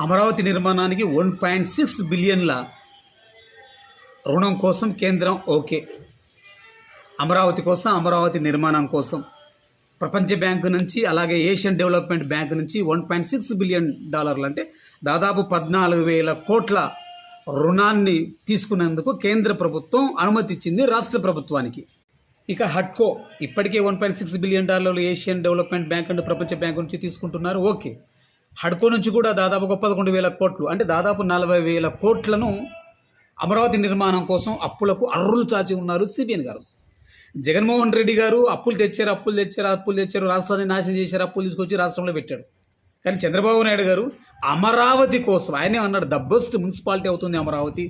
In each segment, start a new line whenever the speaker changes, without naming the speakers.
అమరావతి నిర్మాణానికి one point six బిలియన్ల రుణం కోసం కేంద్రం ఓకే. అమరావతి కోసం అమరావతి నిర్మాణం కోసం. ప్రపంచ బ్యాంకు నుంచి అలాగే ఏషియన్ డెవలప్మెంట్ బ్యాంక్ నుంచి వన్ పాయింట్ సిక్స్ బిలియన్ డాలర్లు. అంటే దాదాపు పద్నాలుగు వేల కోట్ల రుణాన్ని తీసుకునేందుకు కేంద్ర ప్రభుత్వం అనుమతి ఇచ్చింది రాష్ట్ర ప్రభుత్వానికి. ఇక హట్కో ఇప్పటికే వన్ పాయింట్ సిక్స్ బిలియన్ డాలర్లు ఏషియన్ డెవలప్మెంట్ బ్యాంక్ అండ్ ప్రపంచ బ్యాంక్ నుంచి తీసుకుంటున్నారు. ఓకే. హడ్కో నుంచి కూడా దాదాపు ఒక పదకొండు వేల కోట్లు అంటే దాదాపు నలభై వేల కోట్లను అమరావతి నిర్మాణం కోసం అప్పులకు అర్రులు చాచి ఉన్నారు సిబిఎన్ గారు. జగన్మోహన్ రెడ్డి గారు అప్పులు తెచ్చారు అప్పులు తెచ్చారు అప్పులు తెచ్చారు రాష్ట్రాన్ని నాశనం చేశారు అప్పులు తీసుకొచ్చి రాష్ట్రంలో పెట్టాడు కానీ చంద్రబాబు నాయుడు గారు అమరావతి కోసం ఆయనే అన్నాడు ద బెస్ట్ మున్సిపాలిటీ అవుతుంది అమరావతి.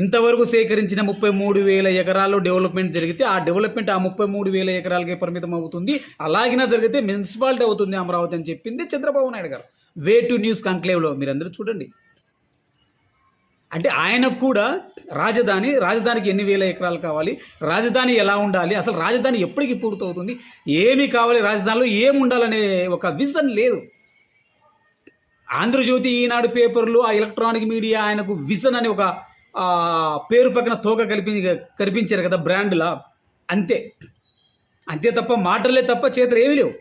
ఇంతవరకు సేకరించిన ముప్పై మూడు వేల ఎకరాల్లో డెవలప్మెంట్ జరిగితే ఆ డెవలప్మెంట్ ఆ ముప్పై మూడు వేల ఎకరాలకే పరిమితం అవుతుంది. అలాగినా జరిగితే మున్సిపాలిటీ అవుతుంది అమరావతి అని చెప్పింది చంద్రబాబు నాయుడు గారు. వే టు న్యూస్ కంక్లేవ్లో మీరందరూ చూడండి. అంటే ఆయనకు కూడా రాజధాని రాజధానికి ఎన్ని వేల ఎకరాలు కావాలి రాజధాని ఎలా ఉండాలి అసలు రాజధాని ఎప్పటికి పూర్తవుతుంది ఏమి కావాలి రాజధానిలో ఏమి ఉండాలనే ఒక విజన్ లేదు. ఆంధ్రజ్యోతి ఈనాడు పేపర్లు ఆ ఎలక్ట్రానిక్ మీడియా ఆయనకు విజన్ అని ఒక పేరు పక్కన తోక కల్పి కల్పించారు కదా బ్రాండ్లా. అంతే. అంతే తప్ప మాటలే తప్ప చేతులు ఏమీ లేవు.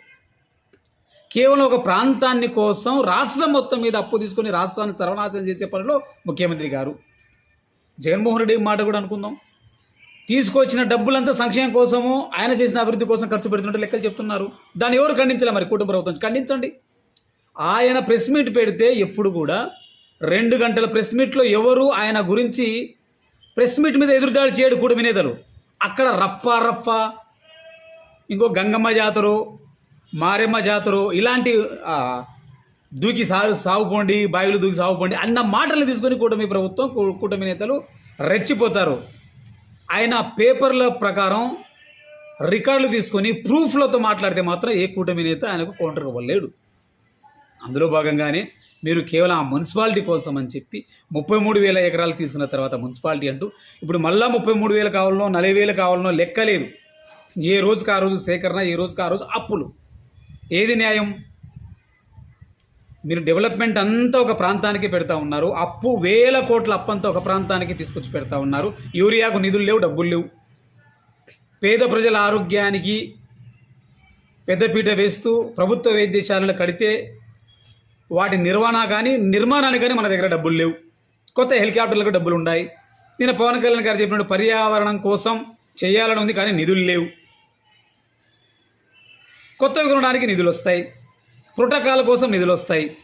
కేవలం ఒక ప్రాంతాన్ని కోసం రాష్ట్రం మొత్తం మీద అప్పు తీసుకొని రాష్ట్రాన్ని సర్వనాశనం చేసే పనిలో ముఖ్యమంత్రి గారు. జగన్మోహన్ రెడ్డి మాట కూడా అనుకుందాం. తీసుకొచ్చిన డబ్బులంతా సంక్షేమం కోసము ఆయన చేసిన అభివృద్ధి కోసం ఖర్చు పెడుతున్నట్టు లెక్కలు చెప్తున్నారు. దాన్ని ఎవరు ఖండించలే మరి కుటుంబ ప్రభుత్వం? ఖండించండి. ఆయన ప్రెస్ మీట్ పెడితే ఎప్పుడు కూడా రెండు గంటల ప్రెస్ మీట్లో ఎవరు ఆయన గురించి ప్రెస్ మీట్ మీద ఎదురుదాడి చేయడు కూటమి నేతలు. అక్కడ రఫా రఫ్ఫా ఇంకో గంగమ్మ జాతరు మారెమ్మ జాతరు ఇలాంటి దూకి సాగు సాగుపోండి బావిలు దూకి సాగుపోండి అన్న మాటలు తీసుకొని కూటమి ప్రభుత్వం కూటమి నేతలు రెచ్చిపోతారు. ఆయన పేపర్ల ప్రకారం రికార్డులు తీసుకొని ప్రూఫ్లతో మాట్లాడితే మాత్రం ఏ కూటమి నేత ఆయనకు కౌంటర్ ఇవ్వలేడు. అందులో భాగంగానే మీరు కేవలం ఆ మున్సిపాలిటీ కోసం అని చెప్పి ముప్పై మూడు వేల ఎకరాలు తీసుకున్న తర్వాత మున్సిపాలిటీ అంటూ ఇప్పుడు మళ్ళా ముప్పై మూడు వేలు కావాలనో నలభై వేలు కావాలనో లెక్క లేదు. ఏ రోజుకి ఆ రోజు సేకరణ ఏ రోజుకి ఆ రోజు అప్పులు. ఏది న్యాయం? మీరు డెవలప్మెంట్ అంతా ఒక ప్రాంతానికి పెడతా ఉన్నారు. అప్పు వేల కోట్ల అప్పంతా ఒక ప్రాంతానికి తీసుకొచ్చి పెడతా ఉన్నారు. యూరియాకు నిధులు లేవు డబ్బులు లేవు. పేద ప్రజల ఆరోగ్యానికి పెద్దపీట వేస్తూ ప్రభుత్వ వైద్యశాలలు కడితే వాటి నిర్వహణ కానీ నిర్మాణానికి కానీ మన దగ్గర డబ్బులు లేవు. కొత్త హెలికాప్టర్లకు డబ్బులు ఉన్నాయి నేను పవన్ కళ్యాణ్ గారు చెప్పినట్టు పర్యావరణం కోసం చేయాలని ఉంది కానీ నిధులు లేవు. కొత్తవి కొనడానికి నిధులు వస్తాయి. ప్రోటోకాల్ కోసం నిధులు వస్తాయి.